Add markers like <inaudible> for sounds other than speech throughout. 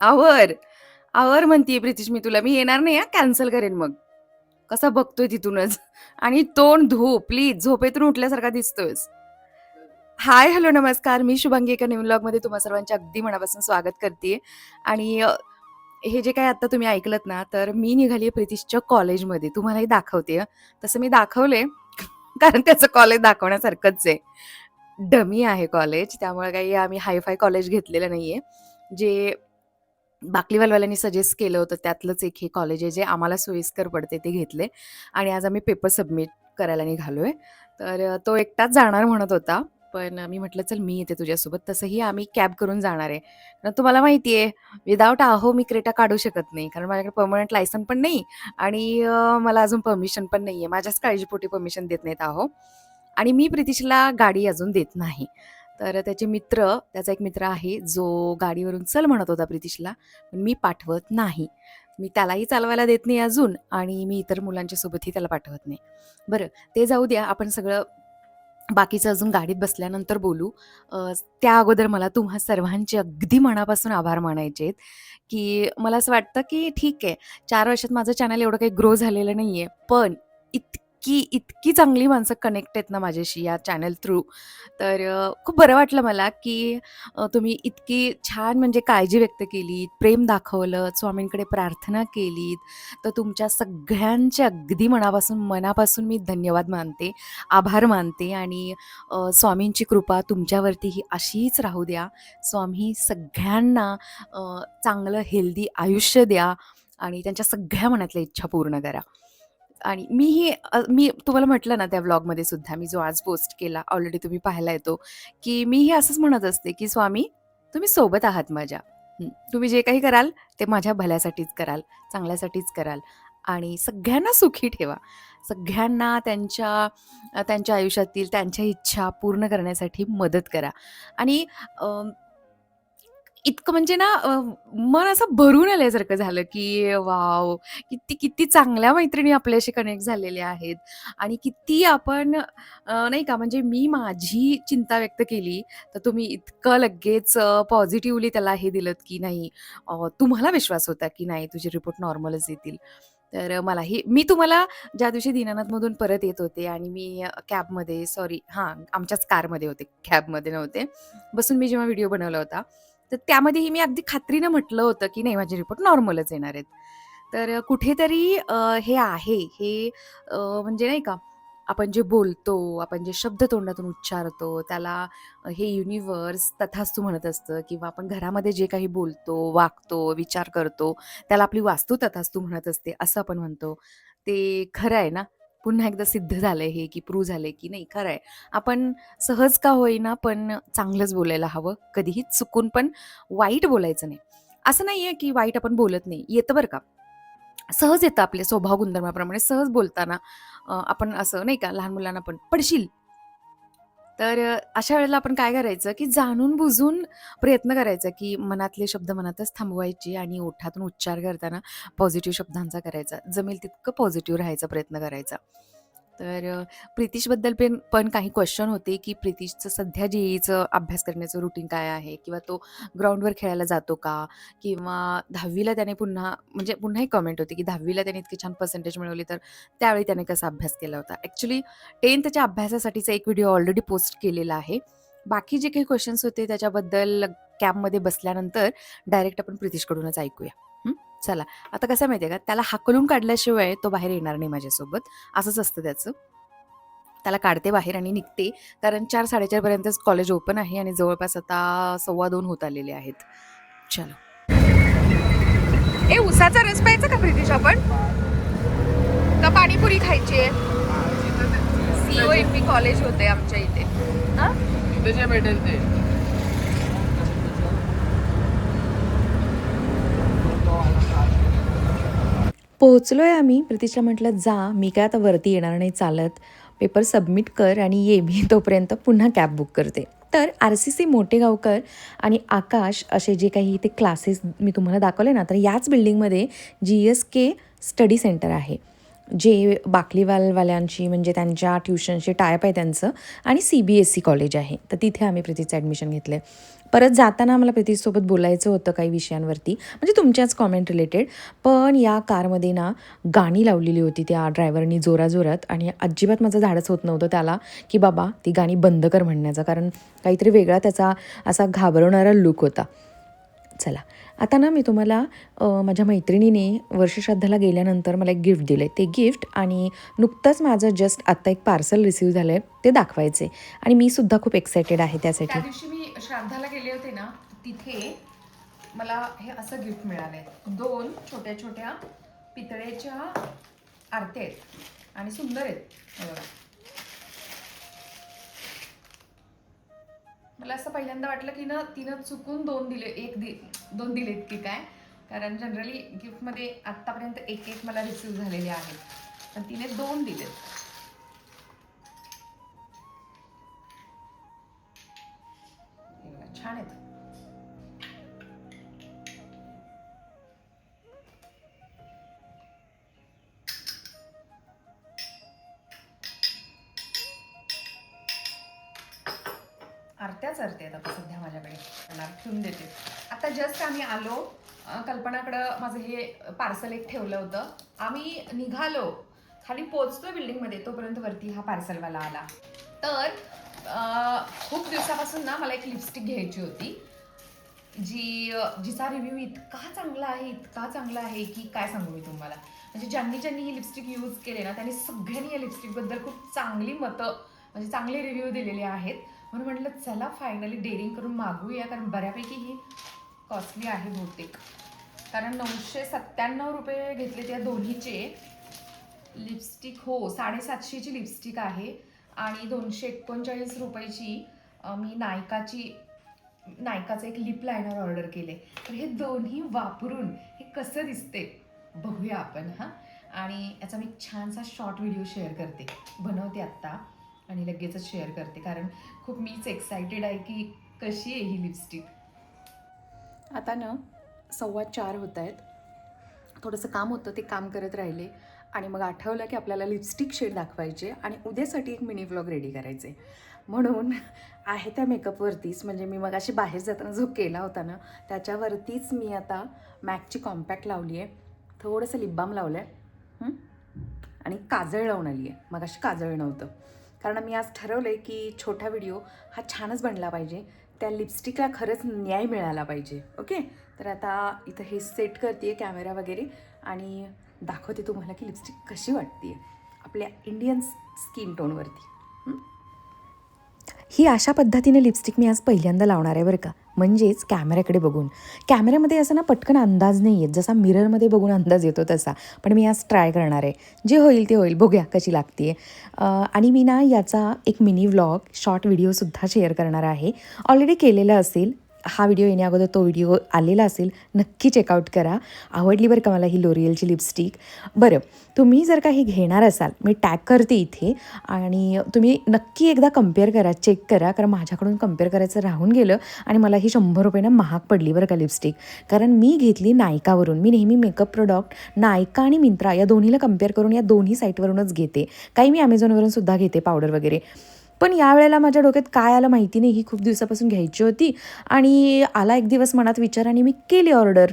आवर. आवर म्हणतीये प्रितीश मी तुला. मी येणार नाही हां, कॅन्सल करेन मग. कसा बघतोय तिथूनच आणि तोंड धू प्लीज. झोपेतून उठल्यासारखा दिसतोयस. हाय, हॅलो, नमस्कार. मी शुभांगी एका न्यू व्लॉगमध्ये तुम्हा सर्वांचे अगदी मनापासून स्वागत करते आणि अ, हे जे काही आता तुम्ही ऐकलत ना, तर मी निघाली प्रितीशच्या कॉलेजमध्ये. तुम्हालाही दाखवते हं. तसं मी दाखवलंय कारण त्याचं कॉलेज दाखवण्यासारखंच आहे. डमी आहे कॉलेज. त्यामुळे काही आम्ही हाय-फाय कॉलेज घेतलेलं नाहीये. जे बाकलीवालवाल्यांनी सजेस्ट केलं होतं त्यातलंच एक हे कॉलेज आहे, जे आम्हाला सोयीस्कर पडते ते घेतले आणि आज आम्ही पेपर सबमिट करायला निघालो आहे तर तो एकटाच जाणार म्हणत होता. पण मी म्हटलं, "चल मी येते तुझ्यासोबत." तसंही आम्ही कॅब करून जाणार आहे. कारण तुम्हाला माहिती आहे विदाउट आहो मी क्रेटा काढू शकत नाही. कारण माझ्याकडे पर्मनंट लायसन पण नाही आणि मला अजून परमिशन पण नाही आहे माझ्याच काळजीपोटी परमिशन देत नाहीत आहो आणि मी प्रितिशला गाडी अजून देत नाही. तर त्याचे मित्र त्याचा एक मित्र आहे, जो गाडीवरून चल म्हणत होता प्रितीशला, पण मी पाठवत नाही. मी त्यालाही चालवायला देत नाही अजून आणि मी इतर मुलांच्या सोबतही त्याला पाठवत नाही. बरं ते जाऊ द्या. आपण सगळं बाकीचं अजून गाडीत बसल्यानंतर बोलू. त्या अगोदर मला तुम्हा सर्वांचे अगदी मनापासून आभार मानायचे आहेत, की मला असं वाटतं, की ठीक आहे चार वर्षात माझं चॅनल एवढं काही ग्रो झालेलं नाही आहे पण इतकी, इतकी चांगली माणसं कनेक्ट आहेत ना माझ्याशी या चॅनल थ्रू. तर खूप बरं वाटलं मला, की तुम्ही इतकी छान म्हणजे काळजी व्यक्त केलीत, प्रेम दाखवलं, स्वामींकडे प्रार्थना केलीत. तर तुमच्या सगळ्यांचे अगदी मनापासून, मनापासून मी धन्यवाद मानते, आभार मानते आणि स्वामींची कृपा तुमच्यावरती ही अशीच राहू द्या. स्वामी सगळ्यांना चांगलं हेल्दी आयुष्य द्या आणि त्यांच्या सगळ्या मनातल्या इच्छा पूर्ण करा. आणि मीही मी तुम्हाला म्हटलं ना त्या व्लॉगमध्ये सुद्धा मी जो आज पोस्ट केला ऑलरेडी तुम्ही पाहायला येतो की मीही असंच म्हणत असते, की "स्वामी तुम्ही सोबत आहात माझ्या. तुम्ही जे काही कराल ते माझ्या भल्यासाठीच कराल, चांगल्यासाठीच कराल आणि सगळ्यांना सुखी ठेवा. सगळ्यांना त्यांच्या त्यांच्या आयुष्यातील त्यांच्या इच्छा पूर्ण करण्यासाठी मदत करा." आणि इतकं म्हणजे ना अ, मन असं भरून आल्यासारखं झालं, की वॉव! किती, किती चांगल्या मैत्रिणी आपल्याशी कनेक्ट झालेल्या आहेत आणि किती आपण अ, नाही का म्हणजे मी माझी चिंता व्यक्त केली, तर तुम्ही इतकं लगेच अ, पॉझिटिव्हली त्याला हे दिलत, की नाही अ, तुम्हाला विश्वास होता, की नाही तुझे रिपोर्ट नॉर्मलच येतील. तर अ, मलाही मी तुम्हाला ज्या दिवशी दीनानाथमधून परत येत होते आणि मी अ, कॅबमध्ये सॉरी हां, आमच्याच कारमध्ये होते, कॅबमध्ये नव्हते. बसून मी जेव्हा व्हिडिओ बनवला होता, तर त्यामध्येही मी अगदी खात्रीनं म्हटलं होतं, की नाही माझे रिपोर्ट नॉर्मलच येणार आहेत. तर कुठेतरी हे आहे, हे म्हणजे नाही का आपण जे बोलतो, आपण जे शब्द तोंडातून उच्चारतो, त्याला हे युनिवर्स तथास्तू म्हणत असतं किंवा आपण घरामध्ये जे काही बोलतो, वागतो, विचार करतो, त्याला आपली वास्तू तथास्तू म्हणत असते, असं आपण म्हणतो. ते खरं आहे ना? पुन्हा एकदा सिद्ध झालंय हे, की प्रूव्ह झालंय, की नाही खरं आहे. आपण सहज का होईना, पण चांगलंच बोलायला हवं. कधीही चुकून पण वाईट बोलायचं नाही. असं नाही आहे की वाईट आपण बोलत नाही. येतं बरं का. सहज येतं आपल्या स्वभाव गुणधर्माप्रमाणे सहज बोलताना आपण असं नाही का लहान मुलांना पण, "पडशील." तर अशा वेळेला आपण काय करायचं, की जाणून-बुजून प्रयत्न करायचा, की मनातले शब्द मनातच थांबवायचे आणि ओठातून उच्चार करताना पॉझिटिव्ह शब्दांचा करायचा. जमेल तितकं पॉझिटिव्ह राहायचा प्रयत्न करायचा. तर प्रितीशबद्दल पण पण काही क्वेश्चन होते, की प्रितीशचं सध्या जे ईचं अभ्यास करण्याचं रुटीन काय आहे? किंवा तो ग्राउंडवर खेळायला जातो का? किंवा 10वी त्याने पुन्हा म्हणजे पुन्हा एक कमेंट होती, की 10वी त्याने इतकी छान पर्सेंटेज मिळवली, तर त्यावेळी त्याने कसा अभ्यास केला होता? ॲक्च्युली टेन्थच्या अभ्यासासाठीचा एक व्हिडिओ ऑलरेडी पोस्ट केलेला आहे. बाकी जे काही क्वेश्चन्स होते त्याच्याबद्दल कॅबमध्ये बसल्यानंतर डायरेक्ट आपण प्रितीशकडूनच ऐकूया. चला. आता कसं माहिती आहे का, त्याला हाकलून काढल्याशिवाय तो बाहेर येणार नाही माझ्यासोबत. असंच असतं त्याचं. त्याला काढते बाहेर आणि निघते. कारण 4-4:30 पर्यंतच कॉलेज ओपन आहे आणि जवळपास आता 2:15 होत आलेले आहेत. चलो. ए उसाचा रस प्यायचा का प्रितीश आपण? का पाणीपुरी खायची आहे? सी-ओ-एम-पी कॉलेज होते आमच्या इथे. हां? भेटेल ते पोहोचलो आहे आम्ही. प्रितीशला म्हटलं, "जा, मी काय आता वरती येणार नाही चालत. पेपर सबमिट कर आणि ये. मी तोपर्यंत पुन्हा कॅब बुक करते." तर आर-सी-सी मोठेगावकर आणि आकाश असे जे काही इथे क्लासेस मी तुम्हाला दाखवले ना, तर याच बिल्डिंगमध्ये जी-एस-के स्टडी सेंटर आहे. जे बाकलीवालवाल्यांची म्हणजे त्यांच्या ट्युशनशी टायअप आहे त्यांचं आणि C B S C college आहे. तर तिथे आम्ही प्रतीचं ॲडमिशन घेतलं परत जाताना मला प्रीतीसोबत बोलायचं होतं काही विषयांवरती. म्हणजे तुमच्याच कॉमेंट रिलेटेड पण या कारमध्ये ना गाणी लावलेली होती त्या ड्रायव्हरनी जोराजोरात आणि अजिबात माझं धाडस होत नव्हतं त्याला की बाबा ती गाणी बंद कर म्हणण्याचा. कारण काहीतरी वेगळा त्याचा असा घाबरवणारा लुक होता. चला. आता ना मी तुम्हाला माझ्या मैत्रिणीने वर्षश्राद्धाला गेल्यानंतर मला एक गिफ्ट दिलं आहे ते गिफ्ट आणि नुकतंच माझं जस्ट आत्ता एक पार्सल रिसीव झालं आहे ते दाखवायचे आणि मी सुद्धा खूप एक्सायटेड आहे त्यासाठी. श्राद्धाला गेले होते ना तिथे मला हे असं गिफ्ट मिळालंय. दोन छोट्या छोट्या पितळेच्या आरत्या आहेत आणि सुंदर आहेत. बघा. मला असं पहिल्यांदा वाटलं की ना तिनं चुकून दोन दिले एक दि दोन दिलेत की काय? कारण जनरली गिफ्टमध्ये आत्तापर्यंत एक एक मला रिसीव झालेले आहेत. पण तिने दोन दिलेत. आरत्या आहेत आता सध्या माझ्याकडे. येणार ठेवून देते. आता जस्ट आम्ही आलो कल्पनाकडं माझं हे पार्सल एक ठेवलं होतं. आम्ही निघालो खाली पोचतो बिल्डिंगमध्ये तोपर्यंत वरती हा पार्सलवाला आला. तर खूप दिवसापासून ना मला एक लिपस्टिक घ्यायची होती जी जिचा रिव्ह्यू इतका चांगला आहे इतका चांगला आहे की काय सांगू मी तुम्हाला. म्हणजे ज्यांनी ज्यांनी ही लिपस्टिक यूज केले ना त्यांनी सगळ्यांनी या लिपस्टिकबद्दल खूप चांगली मतं म्हणजे चांगले रिव्ह्यू दिलेले आहेत. म्हणून म्हटलं चला फायनली डेअरिंग करून मागवूया कारण बऱ्यापैकी ही कॉस्टली आहे बहुतेक. कारण नऊशे सत्त्याण्णव रुपये घेतले त्या दोन्हीचे. लिपस्टिक हो साडेसातशेची लिपस्टिक आहे. आणि दोनशे एकोणचाळीस रुपयाची मी नायकाची नायकाचं एक लिप लायनर ऑर्डर केले. तर हे दोन्ही वापरून हे कसं दिसते बघूया आपण हां. आणि याचा मी छानसा शॉर्ट व्हिडिओ शेअर करते. बनवते आत्ता. आणि लगेचच शेअर करते कारण खूप मीच एक्सायटेड आहे की कशी आहे ही लिपस्टिक आता ना सव्वा चार होत आहेत. थोडंसं काम होतं ते काम करत राहिले. आणि मग आठवलं की आपल्याला लिपस्टिक शेड दाखवायचे आणि उद्यासाठी एक मिनी व्लॉग रेडी करायचे. म्हणून आहे त्या मेकअपवरतीच म्हणजे मी मग अशी बाहेर जाताना जो केला होता ना त्याच्यावरतीच मी आता मॅकची कॉम्पॅक्ट लावली आहे थोडंसं लिपबाम लावलं आहे आणि काजळ लावून आली आहे मग अशी काजळ नव्हतं. कारण मी आज ठरवलं आहे की छोटा व्हिडिओ हा छानच बनला पाहिजे. त्या लिपस्टिकला खरंच न्याय मिळाला पाहिजे. ओके तर आता इथं हे सेट करते कॅमेरा वगैरे आणि दाखवते तुम्हाला की लिपस्टिक कशी वाटते आपल्या इंडियन स्किन टोनवरती ही? अशा पद्धतीने लिपस्टिक मी आज पहिल्यांदा लावणार आहे बरं का. म्हणजेच कॅमेऱ्याकडे बघून. कॅमेऱ्यामध्ये असं ना पटकन अंदाज नाही येत. जसा मिररमध्ये बघून अंदाज येतो तसा. पण मी आज ट्राय करणार आहे. जे होईल ते होईल. बघूया कशी लागते आणि मी ना याचा एक मिनी व्लॉग शॉर्ट व्हिडिओसुद्धा शेअर करणार आहे. ऑलरेडी केलेला असेल. हा व्हिडिओ येण्या अगोदर तो व्हिडिओ आलेला असेल नक्की चेकआउट करा. आवडली बरं का मला ही लोरियलची लिपस्टिक बरं तुम्ही जर का ही घेणार असाल मी टॅग करते इथे आणि तुम्ही नक्की एकदा कंपेअर करा चेक करा कारण माझ्याकडून कंपेअर करायचं राहून गेलं आणि मला ही शंभर रुपयानं महाग पडली बरं का लिपस्टिक कारण मी घेतली नायकावरून मी नेहमी मेकअप प्रोडक्ट नायका आणि मिंत्रा या दोन्हीला कंपेअर करून या दोन्ही साईटवरूनच घेते. काही मी ॲमेझॉनवरून सुद्धा घेते पावडर वगैरे. पण यावेळेला माझ्या डोक्यात काय आलं माहिती नाही. ही खूप दिवसापासून घ्यायची होती आणि आला एक दिवस मनात विचार आणि मी केली ऑर्डर.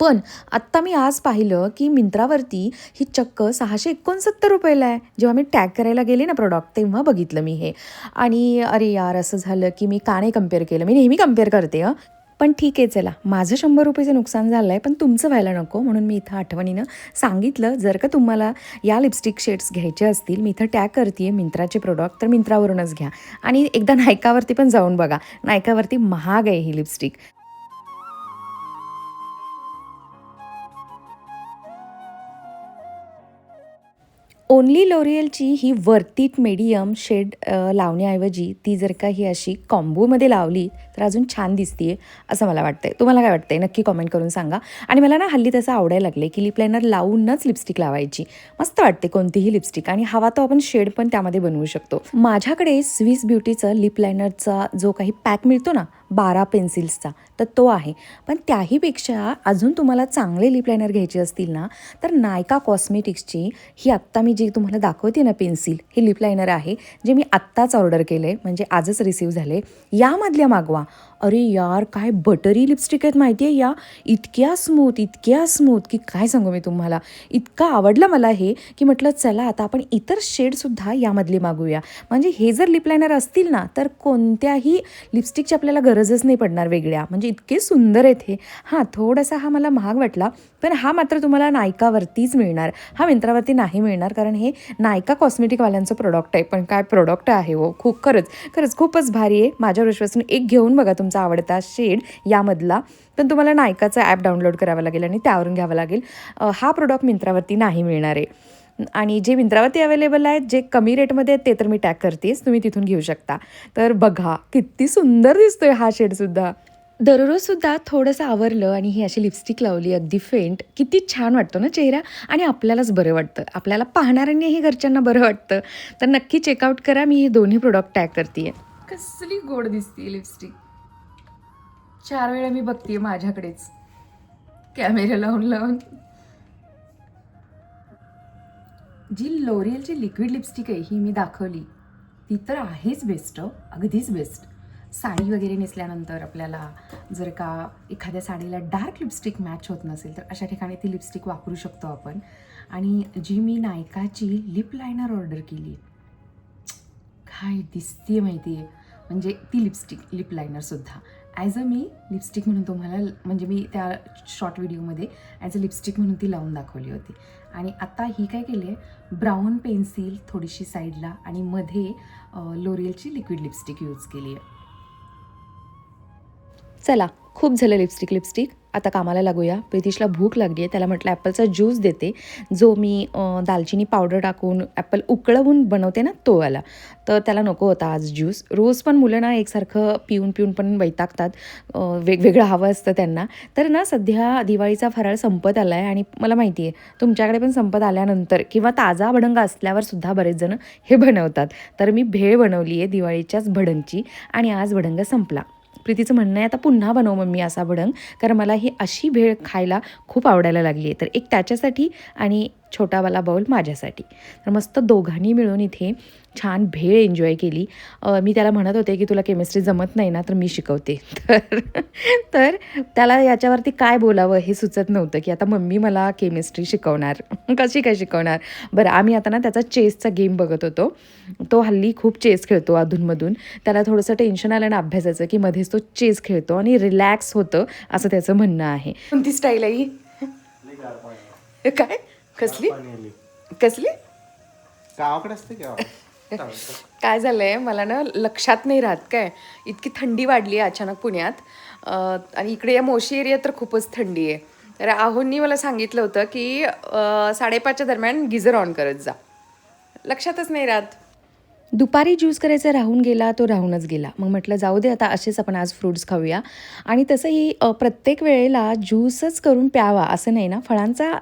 पण आत्ता मी आज पाहिलं की मिंत्रावरती ही चक्क सहाशे एकोणसत्तर रुपयाला आहे. जेव्हा मी टॅग करायला गेले ना प्रॉडक्ट तेव्हा बघितलं मी हे. आणि अरे यार असं झालं की मी का नाही कंपेअर केलं? मी नेहमी कंपेअर करते हं. पण ठीक आहे चला. माझं शंभर रुपयेचं नुकसान झालं आहे पण तुमचं व्हायला नको म्हणून मी इथं आठवणीनं सांगितलं. जर का तुम्हाला या लिपस्टिक शेड्स घ्यायचे असतील मी इथं टॅग करते आहे मिंत्राचे प्रोडक्ट तर मिंत्रावरूनच घ्या. आणि एकदा नायकावरती पण जाऊन बघा. नायकावरती महाग आहे ही लिपस्टिक ओनली लोरियलची ही वर्तीट मीडियम शेड लावण्याऐवजी ती जर का ही अशी कॉम्बोमध्ये लावली तर अजून छान दिसतीये असं मला वाटतंय. तुम्हाला काय वाटतंय? नक्की कॉमेंट करून सांगा. आणि मला ना हल्ली तसं आवडायला लागले की लिप लायनर लावूनच लिपस्टिक लावायची. मस्त वाटते कोणतीही लिपस्टिक आणि हवा तो आपण शेड पण त्यामध्ये बनवू शकतो. माझ्याकडे स्विस ब्युटीचं लिप लायनरचा जो काही पॅक मिळतो ना बारा पेन्सिल्सचा तर तो आहे. पण त्याहीपेक्षा अजून तुम्हाला चांगले लिप लायनर घ्यायचे असतील ना तर नायका कॉस्मेटिक्सची ही आत्ता मी जी तुम्हाला दाखवते ना पेन्सिल हे लिप लायनर आहे जे मी आत्ताच ऑर्डर केलं आहे म्हणजे आजच रिसीव झाले यामधल्या मागवा. अरे यार काय बटरी लिपस्टिक आहेत माहिती आहे या? इतक्या स्मूथ इतक्या स्मूथ की काय सांगू मी तुम्हाला? इतका आवडलं मला हे की म्हटलं चला आता आपण इतर शेडसुद्धा यामधली मागूया. म्हणजे हे जर लिप लायनर असतील ना तर कोणत्याही लिपस्टिकची आपल्याला गरजच नाही पडणार वेगळ्या. म्हणजे इतके सुंदर आहेत हे. हां थोडासा हा मला महाग वाटला पण हा मात्र तुम्हाला नायकावरतीच मिळणार. हा मिंत्रावरती नाही मिळणार कारण हे नायका कॉस्मेटिकवाल्यांचं प्रोडक्ट आहे. पण काय प्रोडक्ट आहे हो? खूप खरंच खरंच खूपच भारी आहे. माझ्या विश्वासून एक घेऊन बघा तुमचा आवडता शेड यामधला. पण तुम्हाला नायकाचं ॲप डाउनलोड करावं लागेल आणि त्यावरून घ्यावं लागेल. हा प्रोडक्ट मिंत्रावरती नाही मिळणार आहे. आणि जे मिंत्रावरती अवेलेबल आहेत जे कमी रेटमध्ये आहेत ते तर मी टॅग करतेच. तुम्ही तिथून घेऊ शकता. तर बघा किती सुंदर दिसतोय हा शेडसुद्धा दररोजसुद्धा थोडंसं आवरलं आणि ही अशी लिपस्टिक लावली अगदी फेंट किती छान वाटतो ना चेहरा? आणि आपल्यालाच बरं वाटतं. आपल्याला पाहणाऱ्यांनीही घरच्यांना बरं वाटतं. तर नक्की चेकआउट करा. मी हे दोन्ही प्रोडक्ट टॅग करते कसली गोड दिसते लिपस्टिक चार वेळा मी बघते माझ्याकडेच. कॅमेरा लावून लावून. जी लोरियलची लिक्विड लिपस्टिक आहे ही मी दाखवली. ती तर आहेच बेस्ट अगदीच बेस्ट साडी वगैरे नेसल्यानंतर आपल्याला जर का एखाद्या साडीला डार्क लिपस्टिक मॅच होत नसेल तर अशा ठिकाणी ती लिपस्टिक वापरू शकतो आपण. आणि जी मी नायकाची लिप लायनर ऑर्डर केली काय दिसते माहिती आहे म्हणजे ती लिपस्टिक लिप लायनरसुद्धा ॲज अ मी लिपस्टिक म्हणून तुम्हाला म्हणजे मी त्या शॉर्ट व्हिडिओमध्ये ॲज अ लिपस्टिक म्हणून ती लावून दाखवली होती. आणि आता ही काय केली आहे ब्राऊन पेन्सिल थोडीशी साईडला आणि मध्ये लोरियलची लिक्विड लिपस्टिक यूज केली आहे चला खूप झालं लिपस्टिक लिपस्टिक आता कामाला लागूया. प्रितीशला भूक लागली आहे. त्याला म्हटलं ॲपलचा ज्यूस देते. जो मी दालचिनी पावडर टाकून ॲपल उकळवून बनवते ना तो आला तर त्याला नको होता आज ज्यूस. रोज पण मुलं ना एकसारखं पिऊन पिऊन पण वैतागतात. वेगवेगळं हवं असतं त्यांना. तर ना सध्या दिवाळीचा फराळ संपत आला आहे आणि मला माहिती आहे तुमच्याकडे पण संपत आल्यानंतर किंवा ताजा भडंग असल्यावर सुद्धा बरेच जण हे बनवतात. तर मी भेळ बनवली आहे दिवाळीच्याच भडंगची आणि आज भडंग संपला. प्रीतीचं म्हणणं आहे आता पुन्हा बनव मम्मी असा भडंग. कारण मला ही अशी भेळ खायला खूप आवडायला लागली आहे तर एक त्याच्यासाठी आणि छोटावाला बाऊल माझ्यासाठी. तर मस्त दोघांनी मिळून इथे छान भेळ एन्जॉय केली. मी त्याला म्हणत होते की तुला केमिस्ट्री जमत नाही ना तर मी शिकवते. <laughs> तर तर त्याला याच्यावरती काय बोलावं हे सुचत नव्हतं की आता मम्मी मला केमिस्ट्री शिकवणार. <laughs> कशी काय शिकवणार? बरं आम्ही आता ना त्याचा चेसचा गेम बघत होतो. तो हल्ली खूप चेस खेळतो अधूनमधून. त्याला थोडंसं टेन्शन आलं ना अभ्यासाचं की मध्येच तो चेस खेळतो आणि रिलॅक्स होतं असं त्याचं म्हणणं आहे. कोणती स्टाईल आहे <laughs> काय? कसली? कसली? गावाकडे असते का <laughs> काय झालंय? मला ना लक्षात नाही राहत काय. इतकी थंडी वाढली आहे अचानक पुण्यात. आणि इकडे या मोशी एरियात तर खूपच थंडी आहे. तर आहोंनी मला सांगितलं होतं की साडेपाचच्या दरम्यान गिझर ऑन करत जा. लक्षातच नाही राहत. दुपारी ज्यूस करायचा राहून गेला तो राहूनच गेला. मग म्हटलं जाऊ दे आता असेच आपण आज फ्रूट्स खाऊया. आणि तसंही प्रत्येक वेळेला ज्यूसच करून प्यावा असं नाही ना. फळांचा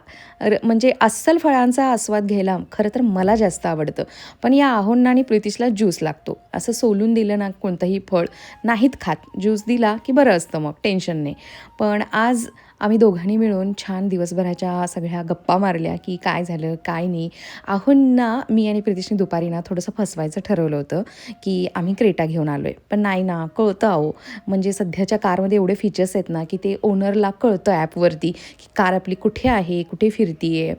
र- म्हणजे अस्सल फळांचा आस्वाद घ्यायला खरं तर मला जास्त आवडतं. पण या आहोंना आणि प्रितिशला ज्यूस लागतो. असं सोलून दिलं ना कोणतंही फळ नाहीत खात. ज्यूस दिला की बरं असतं मग टेन्शन नाही. पण आज आम्ही दोघांनी मिळून छान दिवसभराच्या सगळ्या गप्पा मारल्या की काय झालं काय नाही. आहोंना मी आणि प्रितिशने दुपारी ना थोडंसं फसवायचं ठरवलं होतं की आम्ही क्रेटा घेऊन आलो आहे पण नाही ना कळतं अहो. म्हणजे सध्याच्या कारमध्ये एवढे फीचर्स आहेत ना की ते ओनरला कळतं ॲपवरती की कार आपली कुठे आहे कुठे फिरती आहे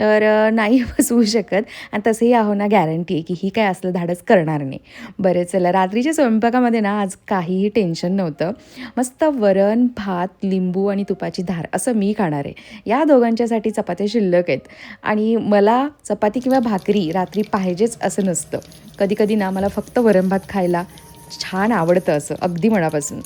तर नाही <laughs> बसवू शकत. आणि तसंही आहो ना गॅरंटी आहे की ही काय असलं धाडस करणार नाही. बरं चला. रात्रीच्या स्वयंपाकामध्ये ना आज काहीही टेन्शन नव्हतं. मस्त वरण भात लिंबू आणि तुपाची धार असं मी खाणार आहे. या दोघांच्यासाठी चपात्या शिल्लक आहेत. आणि मला चपाती किंवा भाकरी रात्री पाहिजेच असं नसतं. कधी कधी ना मला फक्त वरण भात खायला छान आवडतं असं अगदी मनापासून.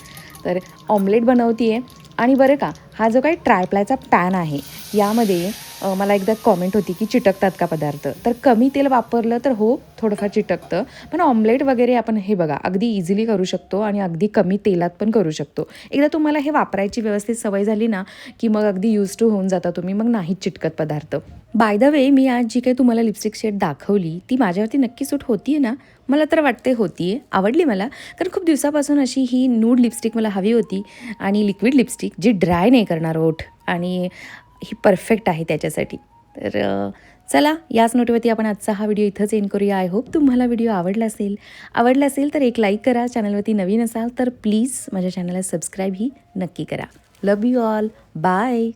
तर ऑमलेट बनवते आहे आणि बरं का हा जो काही ट्रायप्लायचा पॅन आहे यामध्ये मला एकदा कॉमेंट होती की चिटकतात का पदार्थ? तर कमी तेल वापरलं तर हो थोडंफार चिटकतं. पण ऑमलेट वगैरे आपण हे बघा अगदी इझिली करू शकतो आणि अगदी कमी तेलात पण करू शकतो. एकदा तुम्हाला हे वापरायची व्यवस्थित सवय झाली ना की मग अगदी यूज टू होऊन जाता तुम्ही मग नाहीच चिटकत पदार्थ. बाय द वे मी आज जी काही तुम्हाला लिपस्टिक शेड दाखवली ती माझ्यावरती नक्की सूट होती ना? मला तर वाटते होती आहे आवडली मला? कारण खूप दिवसापासून अशी ही नूड लिपस्टिक मला हवी होती आणि लिक्विड लिपस्टिक जी ड्राय नाही करणार ओठ आणि ही परफेक्ट आहे त्याच्यासाठी. तर चला याच नोटीवरती आपण आजचा हा व्हिडिओ इथंच एन करूया. आय होप तुम्हाला व्हिडिओ आवडला असेल. आवडला असेल तर एक लाईक करा. चॅनलवरती नवीन असाल तर प्लीज माझ्या चॅनलला सबस्क्राईबही नक्की करा. लव यू ऑल बाय